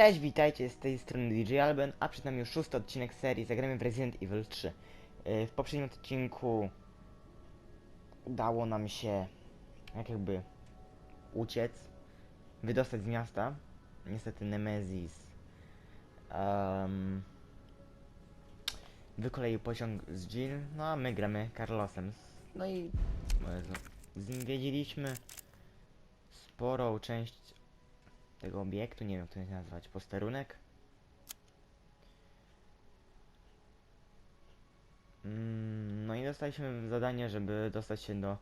Cześć, witajcie z tej strony DJ Alben, a przed nami już szósty odcinek serii Zagramy w Resident Evil 3. Yy, W poprzednim odcinku udało nam się jak jakby uciec, wydostać z miasta. Niestety Nemesis um, wykoleił pociąg z Jill, no a my gramy Carlosem. No i Jezu, zwiedziliśmy sporą część tego obiektu, nie wiem jak to nazwać, posterunek. Mm, No i dostaliśmy zadanie, żeby dostać się do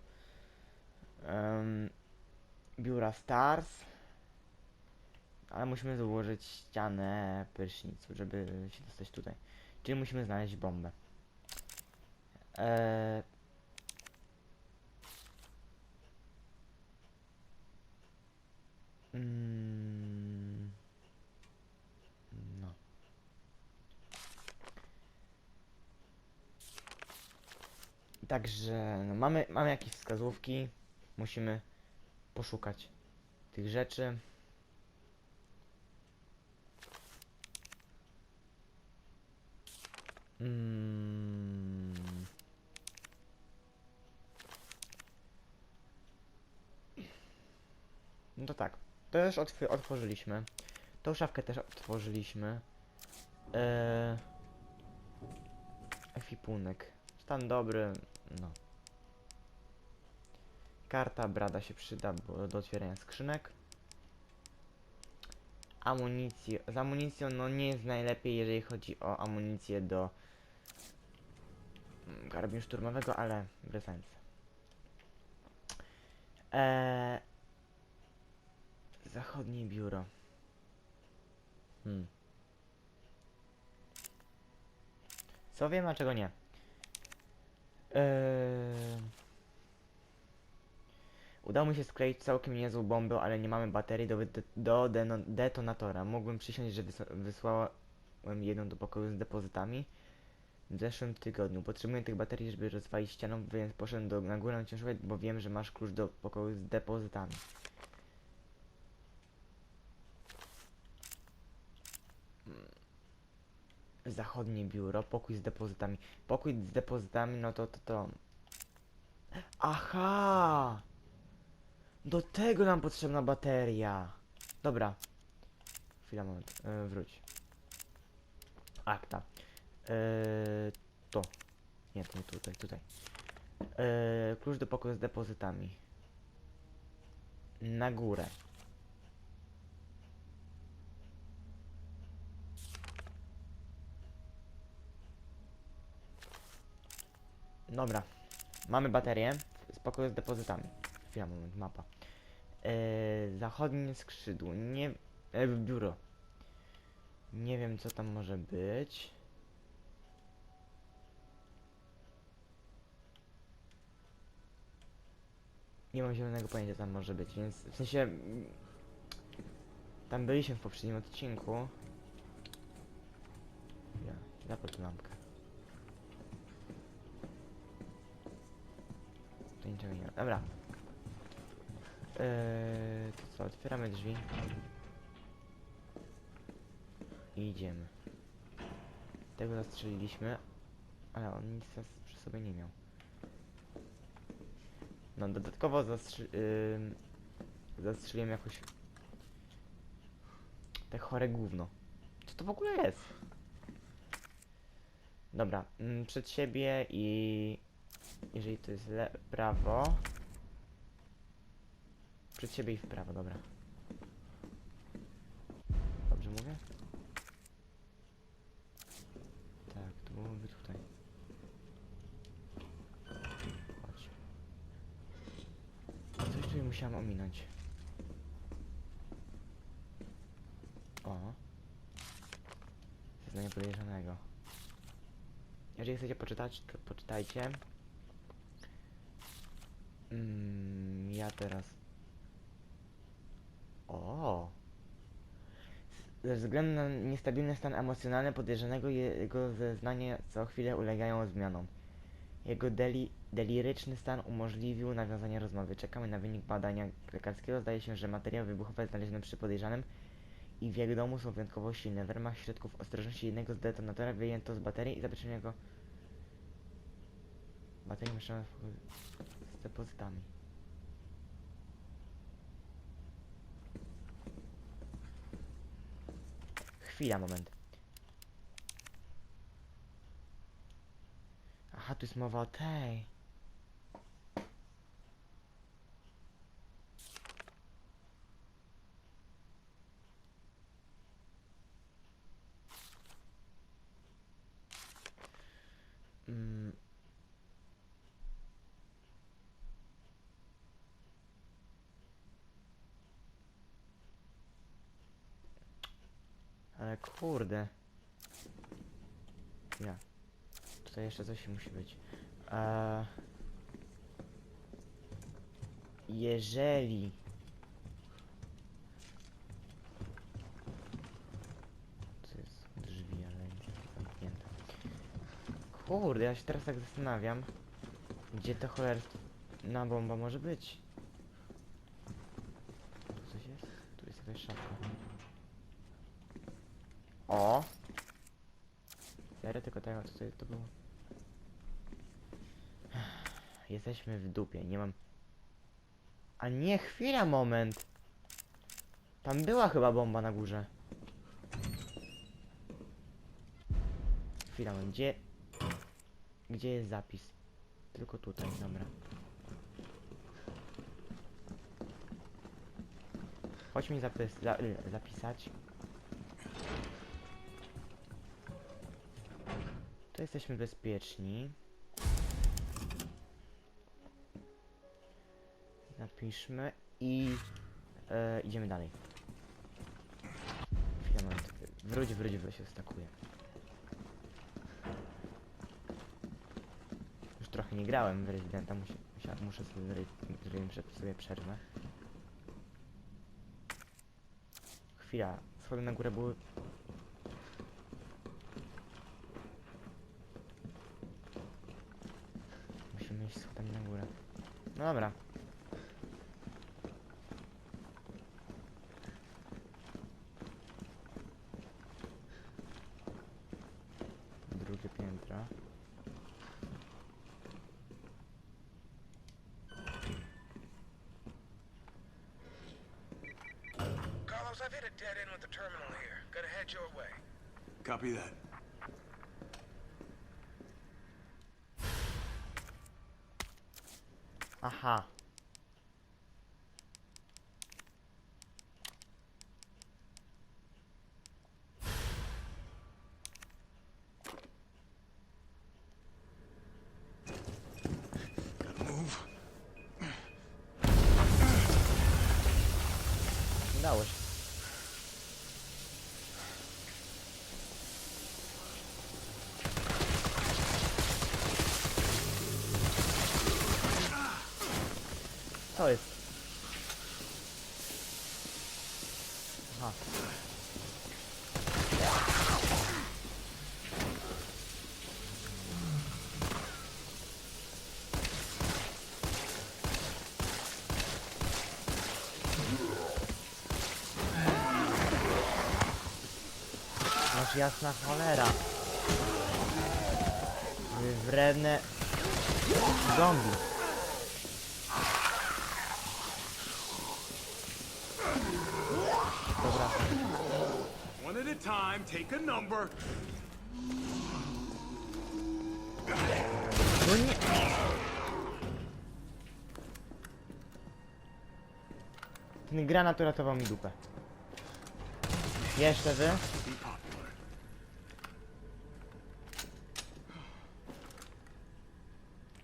em, biura Stars. Ale musimy założyć ścianę prysznicu, żeby się dostać tutaj. Czyli musimy znaleźć bombę. Eee, Mm, Także no, mamy, mamy jakieś wskazówki. Musimy poszukać tych rzeczy. Mm. No to tak. To już otw otworzyliśmy. Tą szafkę też otworzyliśmy. Eee... Ekwipunek. Stan dobry, no. Karta brada się przyda do otwierania skrzynek. Amunicję. Z amunicją no nie jest najlepiej, jeżeli chodzi o amunicję do mm, karabinu szturmowego, ale bez sensu. Eee... Zachodnie biuro. Hmm. Co wiem, a czego nie? Eee... Udało mi się skleić całkiem niezłą bombę, ale nie mamy baterii do, do detonatora. Mógłbym przysiąść, że wys- wysłałem jedną do pokoju z depozytami w zeszłym tygodniu. Potrzebuję tych baterii, żeby rozwalić ścianę, więc poszedłem do, na górę ciężarówkę, bo wiem, że masz klucz do pokoju z depozytami. Zachodnie biuro, pokój z depozytami. Pokój z depozytami, no to to to. Aha! Do tego nam potrzebna bateria. Dobra. Chwila, moment. Yy, wróć. Akta. Yy, to. Nie, to tutaj, tutaj. Yy, klucz do pokoju z depozytami. Na górę. Dobra. Mamy baterię z pokoju z depozytami. Chwila, moment, mapa. Eee, zachodnie skrzydło. Nie... E, biuro. Nie wiem, co tam może być. Nie mam zielonego pojęcia, co tam może być, więc w sensie... Tam byliśmy w poprzednim odcinku. Ja, tu lampkę. Tu niczego nie ma. Dobra. Eee, to co, otwieramy drzwi. I idziemy. Tego zastrzeliliśmy, ale on nic przy sobie nie miał. No, dodatkowo zastrzy yy, zastrzeliłem jakoś te chore gówno. Co to w ogóle jest? Dobra, mm, przed siebie i jeżeli to jest prawo. Przed siebie i w prawo, dobra. Dobrze mówię? Tak, to byłoby tutaj. Chodź. Coś tu musiałam ominąć. O. Zeznanie podejrzanego. Jeżeli chcecie poczytać, to poczytajcie. Mm, ja teraz. O. Ze względu na niestabilny stan emocjonalny podejrzanego jego zeznania co chwilę ulegają zmianom. Jego deli, deliryczny stan umożliwił nawiązanie rozmowy. Czekamy na wynik badania lekarskiego. Zdaje się, że materiał wybuchowy znaleziony przy podejrzanym i w jego domu są wyjątkowo silne. W ramach środków ostrożności jednego z detonatora wyjęto z baterii i zabezpieczono go baterii mieszane z depozytami. Chwila, moment. Aha, tu jest mowa o tej. Mm. Ale kurde. Ja. Tutaj jeszcze coś musi być. Eee, jeżeli... To jest drzwi, ale nie zamknięte. Kurde, ja się teraz tak zastanawiam, gdzie to cholerna bomba może być. Tu coś jest? Tu jest jakaś szafka. O! Serio co to, było? Jesteśmy w dupie, nie mam... A nie, chwila, moment! Tam była chyba bomba na górze. Chwila, moment, gdzie... Gdzie jest zapis? Tylko tutaj, dobra. Chodź mi zapis za, zapisać. Tu jesteśmy bezpieczni. Napiszmy i e, idziemy dalej. Chwilę, moment. Wróć, wróć, wróć, się stakuje. Już trochę nie grałem w Residenta, musi, musia, muszę sobie sobie przerwę. Chwila, schody na górę były... dobra. Drugie piętro. Carlos, I've hit a dead end with the terminal here. Gotta head your way. Copy that. Aha. Udało się. Co jest? Aha. Masz jasna cholera. Wredne zombie. Dobra. One at a time, take a number. Nie. Ten granat uratował mi dupę. Jeszcze wy?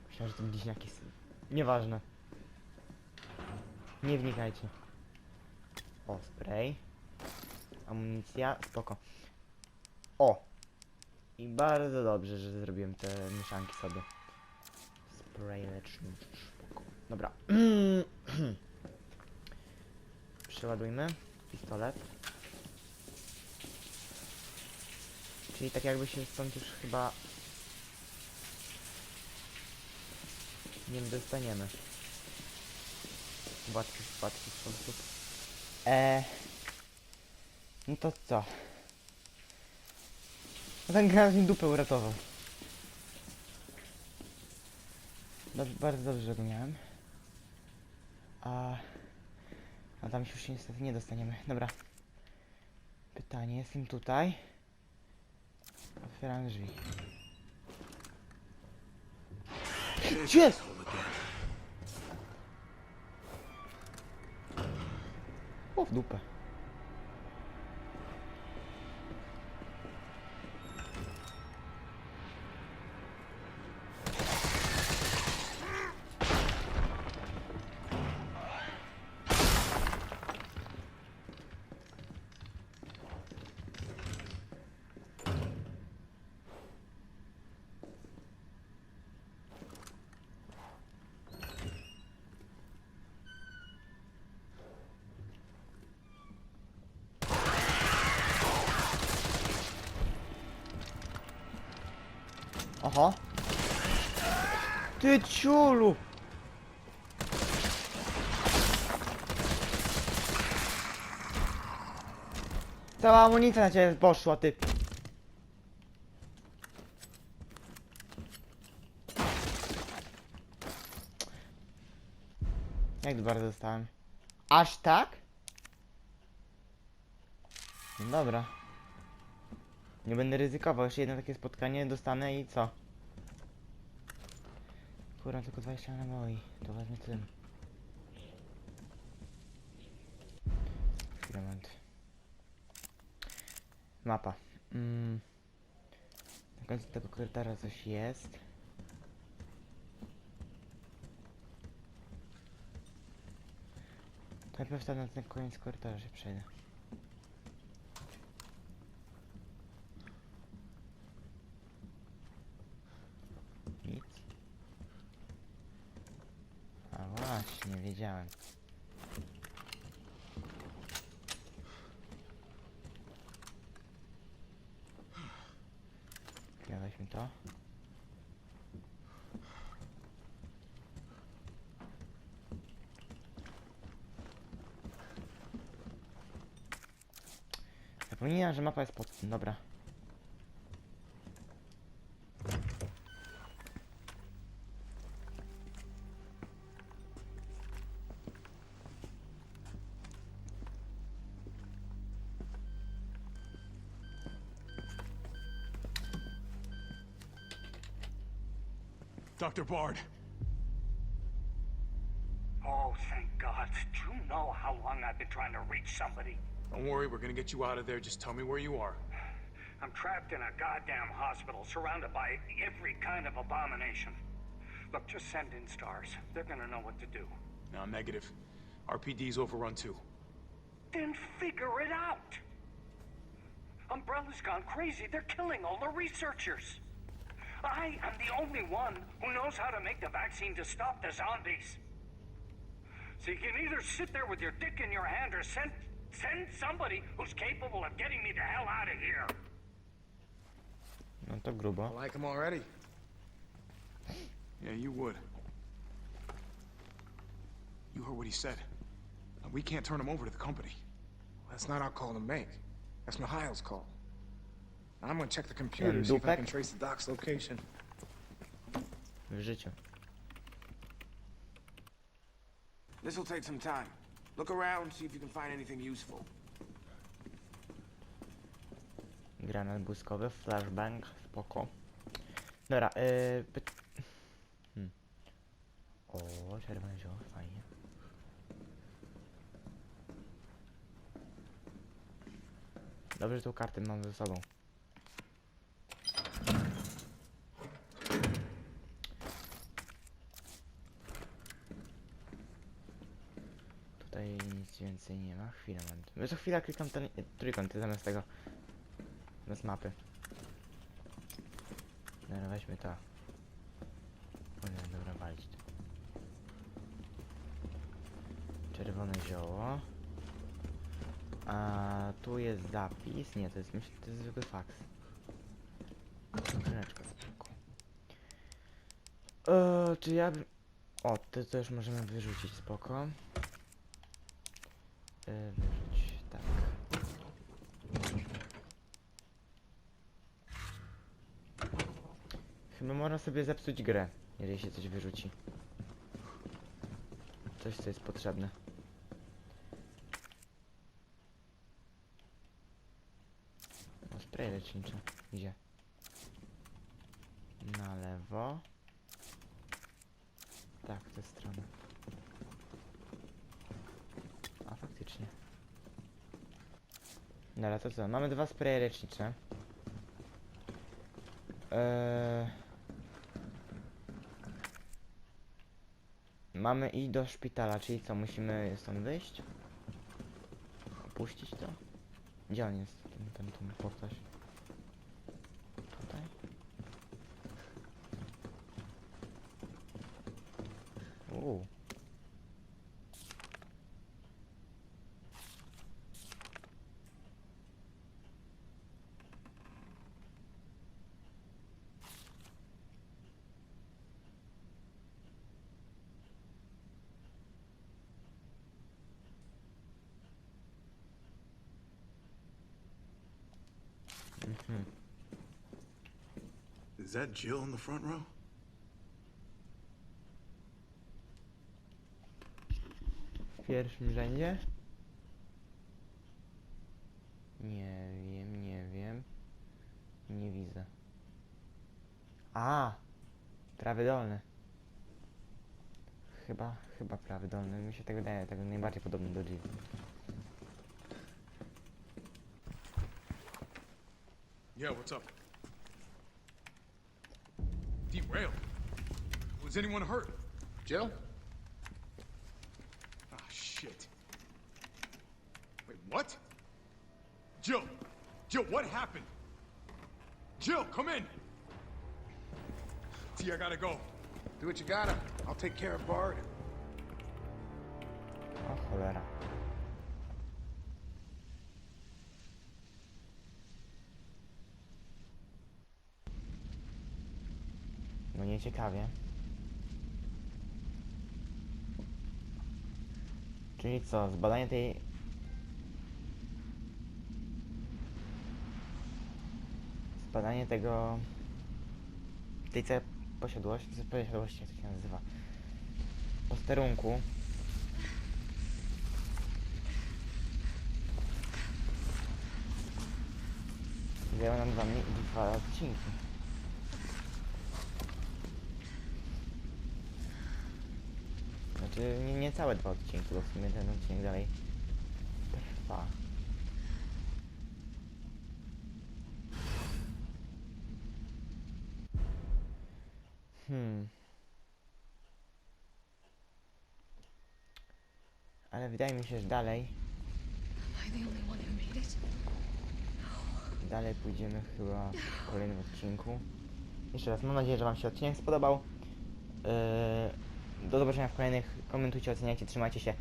Myślałem, że to bliźniaki są. Nieważne. Nie wnikajcie. O, spray. Amunicja, spoko. O! I bardzo dobrze, że zrobiłem te mieszanki sobie. Spray leczny, spoko. Dobra. Przeładujmy pistolet. Czyli tak jakby się stąd już chyba nie dostaniemy. Łatwy, łatwy sposób. E, No to co? No ten granat mi dupę uratował. Dobrze, bardzo dobrze, że go miałem. A... A tam się już niestety nie dostaniemy. Dobra. Pytanie, jestem tutaj. Otwieram drzwi. Gdzie jest? O, w dupę. Oho. Ty ciulu! Cała amunicja na ciebie poszła, ty. Jak bardzo dostałem? Aż tak? No dobra. Nie będę ryzykował, jeszcze jedno takie spotkanie dostanę i co? Kurwa, tylko 20 naboi, to wezmę tym. Chwilę. Mapa. Mm. Na końcu tego korytarza coś jest. Najpierw tam na ten koniec korytarza się przejdę. Nic. A właśnie, wiedziałem. Ja weźmy to. Zapomniałem, że mapa jest pod dobra. Dr. Bard. Oh, thank God. Do you know how long I've been trying to reach somebody? Don't worry, we're gonna get you out of there. Just tell me where you are. I'm trapped in a goddamn hospital, surrounded by every kind of abomination. Look, just send in stars. They're gonna know what to do. No, negative. RPD's overrun too. Then figure it out! Umbrella's gone crazy. They're killing all the researchers. I am the only one who knows how to make the vaccine to stop the zombies. So you can either sit there with your dick in your hand or send send somebody who's capable of getting me the hell out of here. No to grubo. I like him already. Yeah, you would. You heard what he said. And we can't turn him over to the company. That's not our call to make. That's Mihail's call. I'm gonna check the computer, see if I can trace the doc's location. W życiu. This'll take some time. Look around, see if you can find anything useful. Granat błyskowy, flashbang, spoko. Dobra, yy. Hmm. O, czerwone zioło, fajnie. Dobrze, że tą kartę mam ze sobą. Tutaj nic więcej nie ma. Chwilę mam. Co chwila klikam ten trójkąt zamiast tego. Bez mapy. Dobra, weźmy to. O dobra, walić. Czerwone zioło. A tu jest zapis. Nie, to jest myśl, to jest zwykły faks. Skrzyneczka spoko. Eee, czy ja bym... O, to, to już możemy wyrzucić, spoko e. Tak. Chyba można sobie zepsuć grę, jeżeli się coś wyrzuci. Coś, co jest potrzebne. No, spray leczniczy. Idzie. Na lewo. Tak, w tę stronę. Dobra, to co? Mamy dwa spraye lecznicze. Eee... Mamy i do szpitala, czyli co, musimy stąd wyjść? Opuścić to? Gdzie on jest? Ten, ten, ten. Is that Jill in the front row? W pierwszym rzędzie? Nie wiem, nie wiem. Nie widzę. A! Prawy dolny. Chyba, chyba prawy dolny. Mi się tak wydaje, tak najbardziej podobny do Jill. Yeah, what's up? Derailed. Was anyone hurt? Jill? Ah, shit. Wait, what? Jill! Jill, what happened? Jill, come in! T, I gotta go. Do what you gotta. I'll take care of Bard. O cholera. No nieciekawie. Czyli co, zbadanie tej... Zbadanie tego... tej całej posiadłości, posiadłości, jak to się nazywa? Posterunku. Zajęło nam dwa, dwa odcinki. Znaczy, nie, nie całe dwa odcinki, bo w sumie ten odcinek dalej trwa. Hmm. Ale wydaje mi się, że dalej? Dalej pójdziemy chyba w kolejnym odcinku. Jeszcze raz mam nadzieję, że Wam się odcinek spodobał. Yy, do zobaczenia w kolejnych. Komentujcie, oceniajcie, trzymajcie się.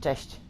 Cześć!